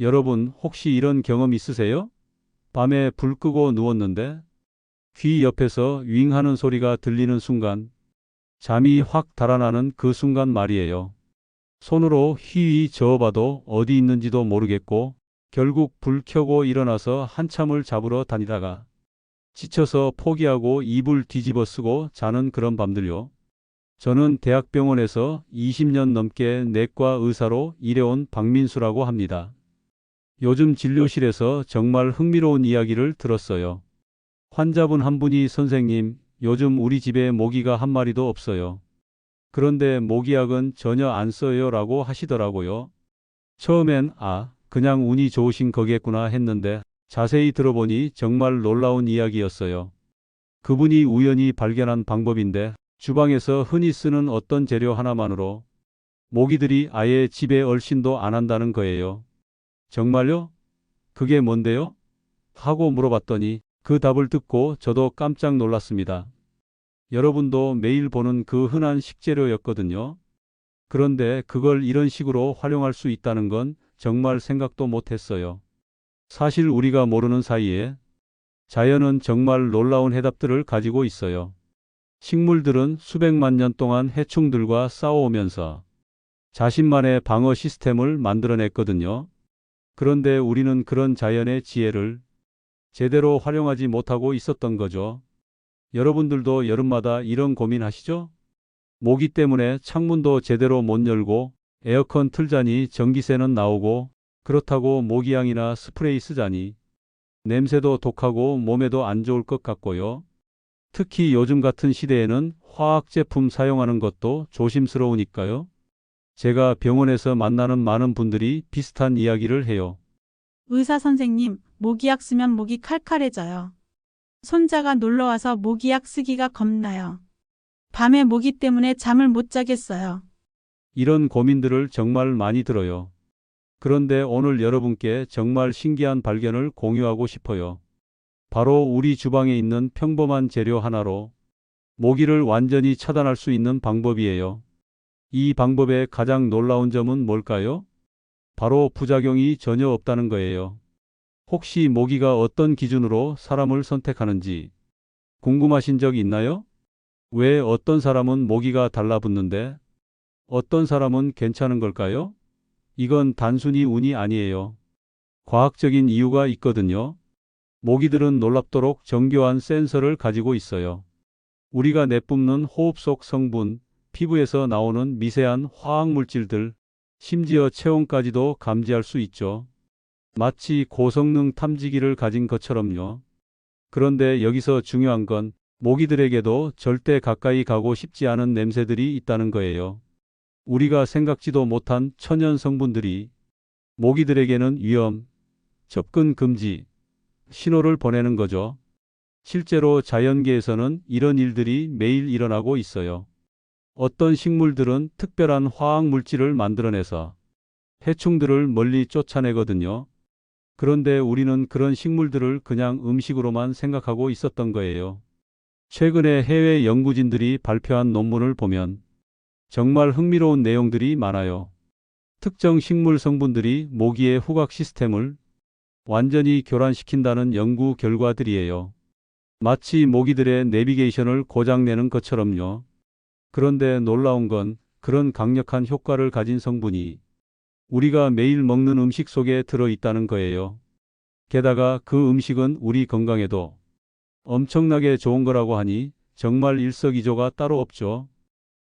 여러분 혹시 이런 경험 있으세요? 밤에 불 끄고 누웠는데 귀 옆에서 윙 하는 소리가 들리는 순간 잠이 확 달아나는 그 순간 말이에요. 손으로 휘휘 저어봐도 어디 있는지도 모르겠고 결국 불 켜고 일어나서 한참을 잡으러 다니다가 지쳐서 포기하고 이불 뒤집어 쓰고 자는 그런 밤들요. 저는 대학병원에서 20년 넘게 내과 의사로 일해온 박민수라고 합니다. 요즘 진료실에서 정말 흥미로운 이야기를 들었어요. 환자분 한 분이 선생님, 요즘 우리 집에 모기가 한 마리도 없어요. 그런데 모기약은 전혀 안 써요 라고 하시더라고요. 처음엔 아, 그냥 운이 좋으신 거겠구나 했는데 자세히 들어보니 정말 놀라운 이야기였어요. 그분이 우연히 발견한 방법인데 주방에서 흔히 쓰는 어떤 재료 하나만으로 모기들이 아예 집에 얼씬도 안 한다는 거예요. 정말요? 그게 뭔데요? 하고 물어봤더니 그 답을 듣고 저도 깜짝 놀랐습니다. 여러분도 매일 보는 그 흔한 식재료였거든요. 그런데 그걸 이런 식으로 활용할 수 있다는 건 정말 생각도 못 했어요. 사실 우리가 모르는 사이에 자연은 정말 놀라운 해답들을 가지고 있어요. 식물들은 수백만 년 동안 해충들과 싸워오면서 자신만의 방어 시스템을 만들어냈거든요. 그런데 우리는 그런 자연의 지혜를 제대로 활용하지 못하고 있었던 거죠. 여러분들도 여름마다 이런 고민하시죠? 모기 때문에 창문도 제대로 못 열고 에어컨 틀자니 전기세는 나오고 그렇다고 모기향이나 스프레이 쓰자니 냄새도 독하고 몸에도 안 좋을 것 같고요. 특히 요즘 같은 시대에는 화학 제품 사용하는 것도 조심스러우니까요. 제가 병원에서 만나는 많은 분들이 비슷한 이야기를 해요. 의사 선생님, 모기약 쓰면 목이 칼칼해져요. 손자가 놀러와서 모기약 쓰기가 겁나요. 밤에 모기 때문에 잠을 못 자겠어요. 이런 고민들을 정말 많이 들어요. 그런데 오늘 여러분께 정말 신기한 발견을 공유하고 싶어요. 바로 우리 주방에 있는 평범한 재료 하나로 모기를 완전히 차단할 수 있는 방법이에요. 이 방법의 가장 놀라운 점은 뭘까요? 바로 부작용이 전혀 없다는 거예요. 혹시 모기가 어떤 기준으로 사람을 선택하는지 궁금하신 적 있나요? 왜 어떤 사람은 모기가 달라붙는데 어떤 사람은 괜찮은 걸까요? 이건 단순히 운이 아니에요. 과학적인 이유가 있거든요. 모기들은 놀랍도록 정교한 센서를 가지고 있어요. 우리가 내뿜는 호흡 속 성분, 피부에서 나오는 미세한 화학 물질들, 심지어 체온까지도 감지할 수 있죠. 마치 고성능 탐지기를 가진 것처럼요. 그런데 여기서 중요한 건 모기들에게도 절대 가까이 가고 싶지 않은 냄새들이 있다는 거예요. 우리가 생각지도 못한 천연 성분들이 모기들에게는 위험, 접근 금지, 신호를 보내는 거죠. 실제로 자연계에서는 이런 일들이 매일 일어나고 있어요. 어떤 식물들은 특별한 화학 물질을 만들어내서 해충들을 멀리 쫓아내거든요. 그런데 우리는 그런 식물들을 그냥 음식으로만 생각하고 있었던 거예요. 최근에 해외 연구진들이 발표한 논문을 보면 정말 흥미로운 내용들이 많아요. 특정 식물 성분들이 모기의 후각 시스템을 완전히 교란시킨다는 연구 결과들이에요. 마치 모기들의 내비게이션을 고장내는 것처럼요. 그런데 놀라운 건 그런 강력한 효과를 가진 성분이 우리가 매일 먹는 음식 속에 들어 있다는 거예요. 게다가 그 음식은 우리 건강에도 엄청나게 좋은 거라고 하니 정말 일석이조가 따로 없죠.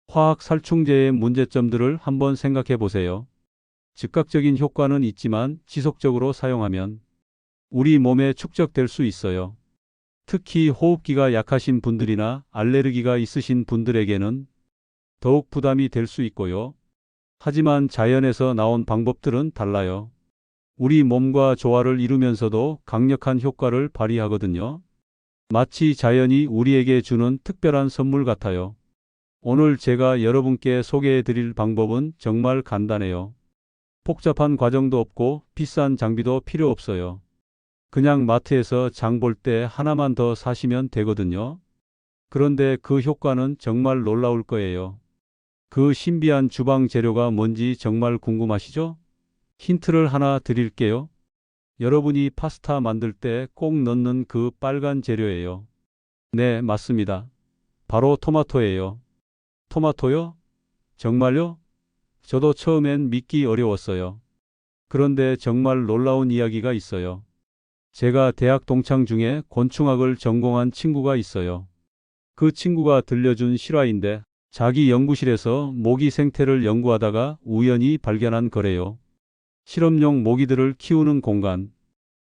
화학 살충제의 문제점들을 한번 생각해 보세요. 즉각적인 효과는 있지만 지속적으로 사용하면 우리 몸에 축적될 수 있어요. 특히 호흡기가 약하신 분들이나 알레르기가 있으신 분들에게는 더욱 부담이 될 수 있고요. 하지만 자연에서 나온 방법들은 달라요. 우리 몸과 조화를 이루면서도 강력한 효과를 발휘하거든요. 마치 자연이 우리에게 주는 특별한 선물 같아요. 오늘 제가 여러분께 소개해 드릴 방법은 정말 간단해요. 복잡한 과정도 없고 비싼 장비도 필요 없어요. 그냥 마트에서 장 볼 때 하나만 더 사시면 되거든요. 그런데 그 효과는 정말 놀라울 거예요. 그 신비한 주방 재료가 뭔지 정말 궁금하시죠? 힌트를 하나 드릴게요. 여러분이 파스타 만들 때 꼭 넣는 그 빨간 재료예요. 네, 맞습니다. 바로 토마토예요. 토마토요? 정말요? 저도 처음엔 믿기 어려웠어요. 그런데 정말 놀라운 이야기가 있어요. 제가 대학 동창 중에 곤충학을 전공한 친구가 있어요. 그 친구가 들려준 실화인데 자기 연구실에서 모기 생태를 연구하다가 우연히 발견한 거래요. 실험용 모기들을 키우는 공간.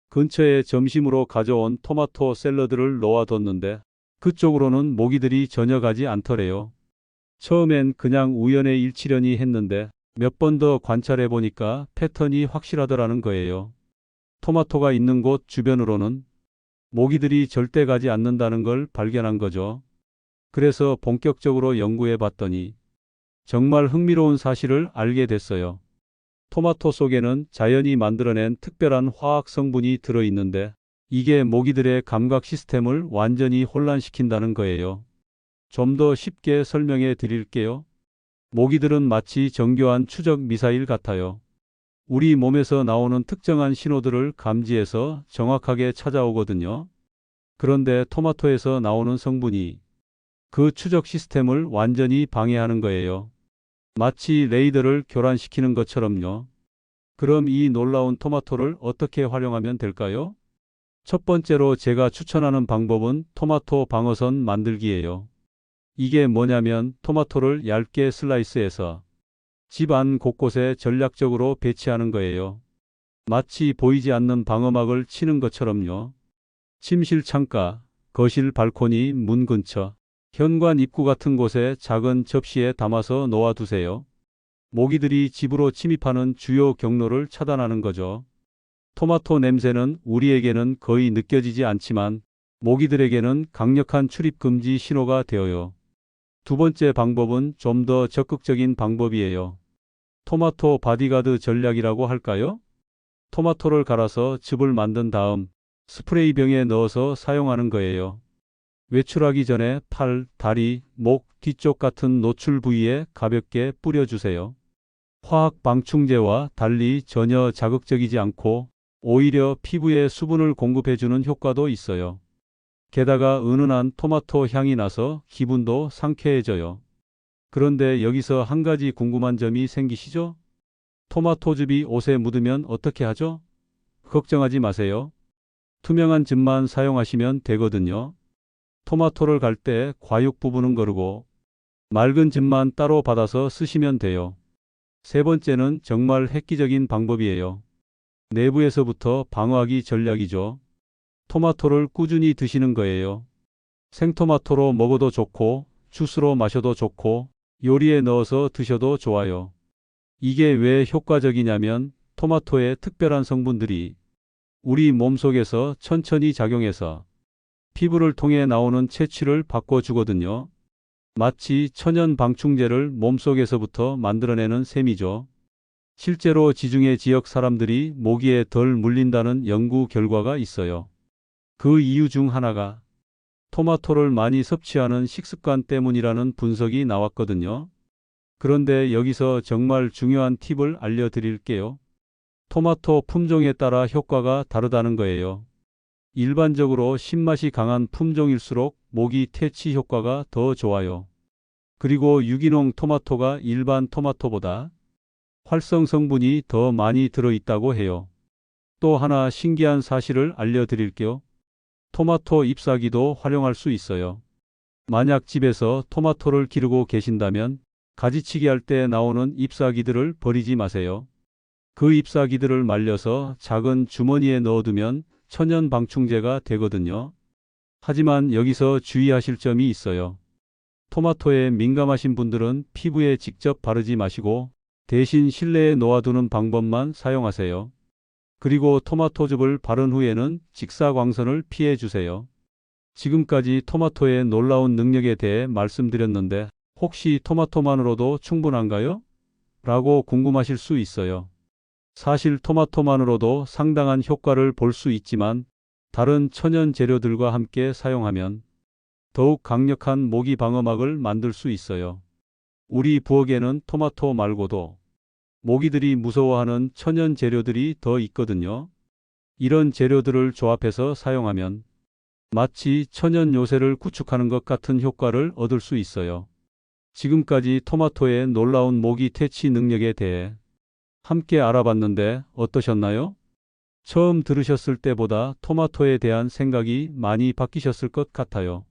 근처에 점심으로 가져온 토마토 샐러드를 놓아뒀는데 그쪽으로는 모기들이 전혀 가지 않더래요. 처음엔 그냥 우연의 일치려니 했는데 몇 번 더 관찰해 보니까 패턴이 확실하더라는 거예요. 토마토가 있는 곳 주변으로는 모기들이 절대 가지 않는다는 걸 발견한 거죠. 그래서 본격적으로 연구해 봤더니 정말 흥미로운 사실을 알게 됐어요. 토마토 속에는 자연이 만들어낸 특별한 화학 성분이 들어 있는데 이게 모기들의 감각 시스템을 완전히 혼란시킨다는 거예요. 좀 더 쉽게 설명해 드릴게요. 모기들은 마치 정교한 추적 미사일 같아요. 우리 몸에서 나오는 특정한 신호들을 감지해서 정확하게 찾아오거든요. 그런데 토마토에서 나오는 성분이 그 추적 시스템을 완전히 방해하는 거예요. 마치 레이더를 교란시키는 것처럼요. 그럼 이 놀라운 토마토를 어떻게 활용하면 될까요? 첫 번째로 제가 추천하는 방법은 토마토 방어선 만들기예요. 이게 뭐냐면 토마토를 얇게 슬라이스해서 집안 곳곳에 전략적으로 배치하는 거예요. 마치 보이지 않는 방어막을 치는 것처럼요. 침실 창가, 거실 발코니, 문 근처, 현관 입구 같은 곳에 작은 접시에 담아서 놓아두세요. 모기들이 집으로 침입하는 주요 경로를 차단하는 거죠. 토마토 냄새는 우리에게는 거의 느껴지지 않지만 모기들에게는 강력한 출입 금지 신호가 되어요. 두 번째 방법은 좀 더 적극적인 방법이에요. 토마토 바디가드 전략이라고 할까요? 토마토를 갈아서 즙을 만든 다음 스프레이 병에 넣어서 사용하는 거예요. 외출하기 전에 팔, 다리, 목, 뒤쪽 같은 노출 부위에 가볍게 뿌려주세요. 화학 방충제와 달리 전혀 자극적이지 않고 오히려 피부에 수분을 공급해주는 효과도 있어요. 게다가 은은한 토마토 향이 나서 기분도 상쾌해져요. 그런데 여기서 한 가지 궁금한 점이 생기시죠? 토마토즙이 옷에 묻으면 어떻게 하죠? 걱정하지 마세요. 투명한 즙만 사용하시면 되거든요. 토마토를 갈 때 과육 부분은 거르고 맑은 즙만 따로 받아서 쓰시면 돼요. 세 번째는 정말 획기적인 방법이에요. 내부에서부터 방어하기 전략이죠. 토마토를 꾸준히 드시는 거예요. 생토마토로 먹어도 좋고, 주스로 마셔도 좋고, 요리에 넣어서 드셔도 좋아요. 이게 왜 효과적이냐면 토마토의 특별한 성분들이 우리 몸속에서 천천히 작용해서 피부를 통해 나오는 채취를 바꿔주거든요. 마치 천연 방충제를 몸속에서부터 만들어내는 셈이죠. 실제로 지중해 지역 사람들이 모기에 덜 물린다는 연구 결과가 있어요. 그 이유 중 하나가 토마토를 많이 섭취하는 식습관 때문이라는 분석이 나왔거든요. 그런데 여기서 정말 중요한 팁을 알려드릴게요. 토마토 품종에 따라 효과가 다르다는 거예요. 일반적으로 신맛이 강한 품종일수록 모기 퇴치 효과가 더 좋아요. 그리고 유기농 토마토가 일반 토마토보다 활성 성분이 더 많이 들어있다고 해요. 또 하나 신기한 사실을 알려드릴게요. 토마토 잎사귀도 활용할 수 있어요. 만약 집에서 토마토를 기르고 계신다면 가지치기 할 때 나오는 잎사귀들을 버리지 마세요. 그 잎사귀들을 말려서 작은 주머니에 넣어두면 천연 방충제가 되거든요. 하지만 여기서 주의하실 점이 있어요. 토마토에 민감하신 분들은 피부에 직접 바르지 마시고 대신 실내에 놓아두는 방법만 사용하세요. 그리고 토마토즙을 바른 후에는 직사광선을 피해 주세요. 지금까지 토마토의 놀라운 능력에 대해 말씀드렸는데 혹시 토마토만으로도 충분한가요? 라고 궁금하실 수 있어요. 사실 토마토만으로도 상당한 효과를 볼 수 있지만 다른 천연 재료들과 함께 사용하면 더욱 강력한 모기 방어막을 만들 수 있어요. 우리 부엌에는 토마토 말고도 모기들이 무서워하는 천연 재료들이 더 있거든요. 이런 재료들을 조합해서 사용하면 마치 천연 요새를 구축하는 것 같은 효과를 얻을 수 있어요. 지금까지 토마토의 놀라운 모기 퇴치 능력에 대해 함께 알아봤는데 어떠셨나요? 처음 들으셨을 때보다 토마토에 대한 생각이 많이 바뀌셨을 것 같아요.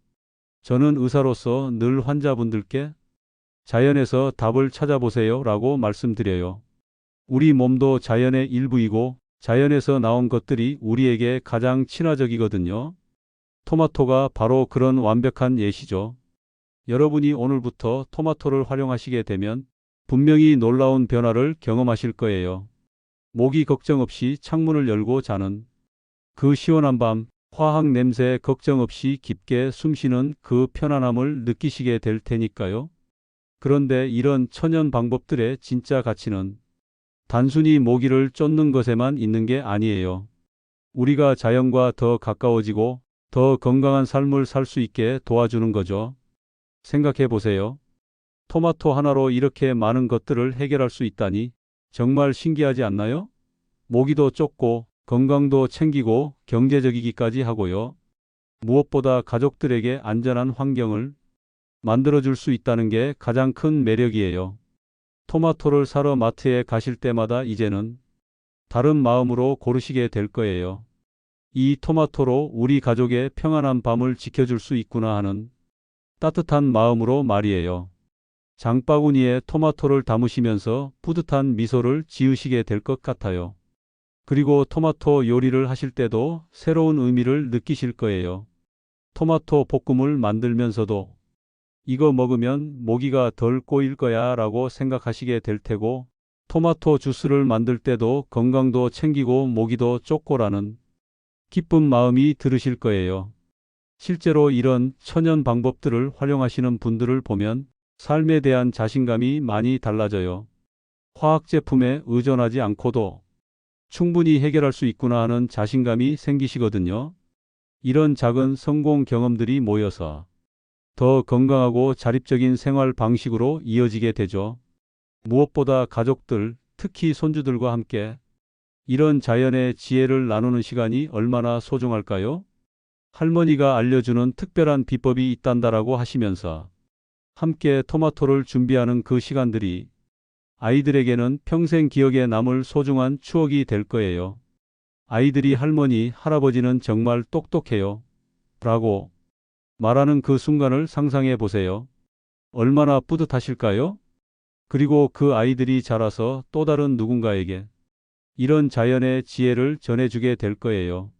저는 의사로서 늘 환자분들께 자연에서 답을 찾아보세요 라고 말씀드려요. 우리 몸도 자연의 일부이고 자연에서 나온 것들이 우리에게 가장 친화적이거든요. 토마토가 바로 그런 완벽한 예시죠. 여러분이 오늘부터 토마토를 활용하시게 되면 분명히 놀라운 변화를 경험하실 거예요. 모기 걱정 없이 창문을 열고 자는 그 시원한 밤, 화학 냄새 걱정 없이 깊게 숨쉬는 그 편안함을 느끼시게 될 테니까요. 그런데 이런 천연 방법들의 진짜 가치는 단순히 모기를 쫓는 것에만 있는 게 아니에요. 우리가 자연과 더 가까워지고 더 건강한 삶을 살 수 있게 도와주는 거죠. 생각해 보세요. 토마토 하나로 이렇게 많은 것들을 해결할 수 있다니 정말 신기하지 않나요? 모기도 쫓고 건강도 챙기고 경제적이기까지 하고요. 무엇보다 가족들에게 안전한 환경을 만들어줄 수 있다는 게 가장 큰 매력이에요. 토마토를 사러 마트에 가실 때마다 이제는 다른 마음으로 고르시게 될 거예요. 이 토마토로 우리 가족의 평안한 밤을 지켜줄 수 있구나 하는 따뜻한 마음으로 말이에요. 장바구니에 토마토를 담으시면서 뿌듯한 미소를 지으시게 될 것 같아요. 그리고 토마토 요리를 하실 때도 새로운 의미를 느끼실 거예요. 토마토 볶음을 만들면서도 이거 먹으면 모기가 덜 꼬일 거야 라고 생각하시게 될 테고 토마토 주스를 만들 때도 건강도 챙기고 모기도 쫓고라는 기쁜 마음이 들으실 거예요. 실제로 이런 천연 방법들을 활용하시는 분들을 보면 삶에 대한 자신감이 많이 달라져요. 화학 제품에 의존하지 않고도 충분히 해결할 수 있구나 하는 자신감이 생기시거든요. 이런 작은 성공 경험들이 모여서 더 건강하고 자립적인 생활 방식으로 이어지게 되죠. 무엇보다 가족들, 특히 손주들과 함께 이런 자연의 지혜를 나누는 시간이 얼마나 소중할까요? 할머니가 알려주는 특별한 비법이 있단다라고 하시면서 함께 토마토를 준비하는 그 시간들이 아이들에게는 평생 기억에 남을 소중한 추억이 될 거예요. 아이들이 할머니, 할아버지는 정말 똑똑해요. 라고 말하는 그 순간을 상상해 보세요. 얼마나 뿌듯하실까요? 그리고 그 아이들이 자라서 또 다른 누군가에게 이런 자연의 지혜를 전해주게 될 거예요.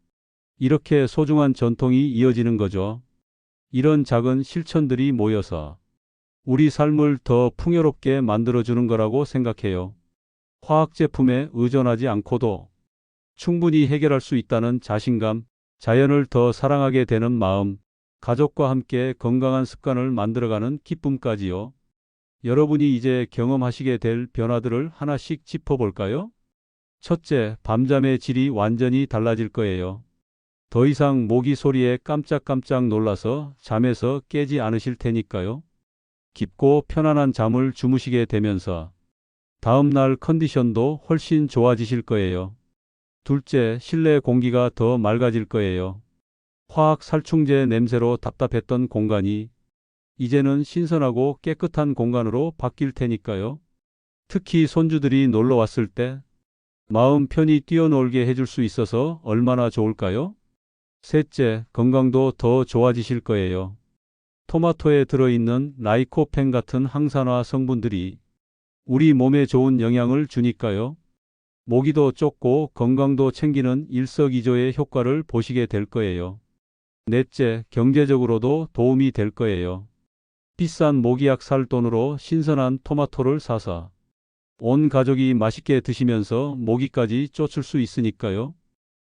이렇게 소중한 전통이 이어지는 거죠. 이런 작은 실천들이 모여서 우리 삶을 더 풍요롭게 만들어주는 거라고 생각해요. 화학 제품에 의존하지 않고도 충분히 해결할 수 있다는 자신감, 자연을 더 사랑하게 되는 마음, 가족과 함께 건강한 습관을 만들어가는 기쁨까지요. 여러분이 이제 경험하시게 될 변화들을 하나씩 짚어볼까요? 첫째, 밤잠의 질이 완전히 달라질 거예요. 더 이상 모기 소리에 깜짝깜짝 놀라서 잠에서 깨지 않으실 테니까요. 깊고 편안한 잠을 주무시게 되면서 다음 날 컨디션도 훨씬 좋아지실 거예요. 둘째, 실내 공기가 더 맑아질 거예요. 화학 살충제 냄새로 답답했던 공간이 이제는 신선하고 깨끗한 공간으로 바뀔 테니까요. 특히 손주들이 놀러 왔을 때 마음 편히 뛰어놀게 해줄 수 있어서 얼마나 좋을까요? 셋째, 건강도 더 좋아지실 거예요. 토마토에 들어있는 라이코펜 같은 항산화 성분들이 우리 몸에 좋은 영향을 주니까요. 모기도 쫓고 건강도 챙기는 일석이조의 효과를 보시게 될 거예요. 넷째, 경제적으로도 도움이 될 거예요. 비싼 모기약 살 돈으로 신선한 토마토를 사서 온 가족이 맛있게 드시면서 모기까지 쫓을 수 있으니까요.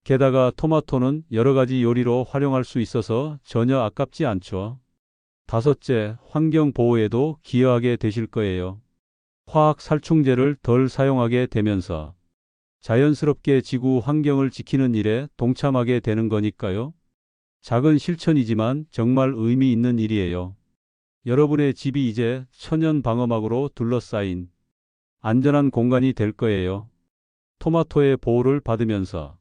게다가 토마토는 여러 가지 요리로 활용할 수 있어서 전혀 아깝지 않죠. 다섯째, 환경 보호에도 기여하게 되실 거예요. 화학 살충제를 덜 사용하게 되면서 자연스럽게 지구 환경을 지키는 일에 동참하게 되는 거니까요. 작은 실천이지만 정말 의미 있는 일이에요. 여러분의 집이 이제 천연 방어막으로 둘러싸인 안전한 공간이 될 거예요. 토마토의 보호를 받으면서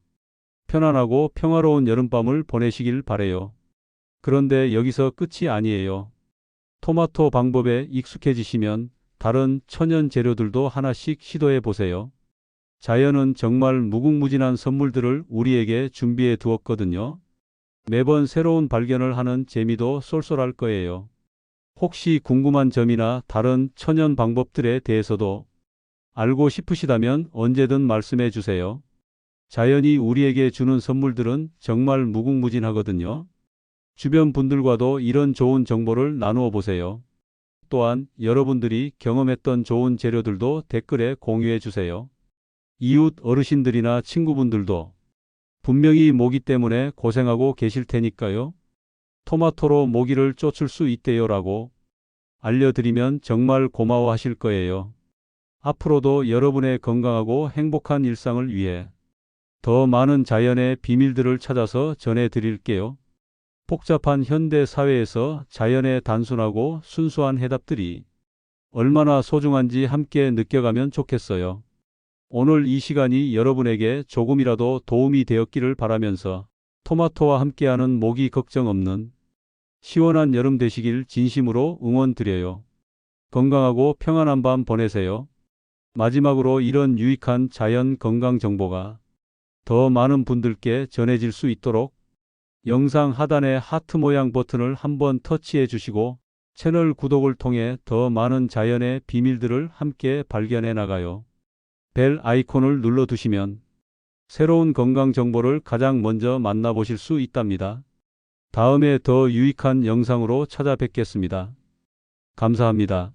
편안하고 평화로운 여름밤을 보내시길 바래요. 그런데 여기서 끝이 아니에요. 토마토 방법에 익숙해지시면 다른 천연 재료들도 하나씩 시도해 보세요. 자연은 정말 무궁무진한 선물들을 우리에게 준비해 두었거든요. 매번 새로운 발견을 하는 재미도 쏠쏠할 거예요. 혹시 궁금한 점이나 다른 천연 방법들에 대해서도 알고 싶으시다면 언제든 말씀해 주세요. 자연이 우리에게 주는 선물들은 정말 무궁무진하거든요. 주변 분들과도 이런 좋은 정보를 나누어 보세요. 또한 여러분들이 경험했던 좋은 재료들도 댓글에 공유해 주세요. 이웃 어르신들이나 친구분들도 분명히 모기 때문에 고생하고 계실 테니까요. 토마토로 모기를 쫓을 수 있대요 라고 알려드리면 정말 고마워하실 거예요. 앞으로도 여러분의 건강하고 행복한 일상을 위해 더 많은 자연의 비밀들을 찾아서 전해드릴게요. 복잡한 현대 사회에서 자연의 단순하고 순수한 해답들이 얼마나 소중한지 함께 느껴가면 좋겠어요. 오늘 이 시간이 여러분에게 조금이라도 도움이 되었기를 바라면서 토마토와 함께하는 모기 걱정 없는 시원한 여름 되시길 진심으로 응원드려요. 건강하고 평안한 밤 보내세요. 마지막으로 이런 유익한 자연 건강 정보가 더 많은 분들께 전해질 수 있도록 영상 하단의 하트 모양 버튼을 한번 터치해 주시고 채널 구독을 통해 더 많은 자연의 비밀들을 함께 발견해 나가요. 벨 아이콘을 눌러 두시면 새로운 건강 정보를 가장 먼저 만나보실 수 있답니다. 다음에 더 유익한 영상으로 찾아뵙겠습니다. 감사합니다.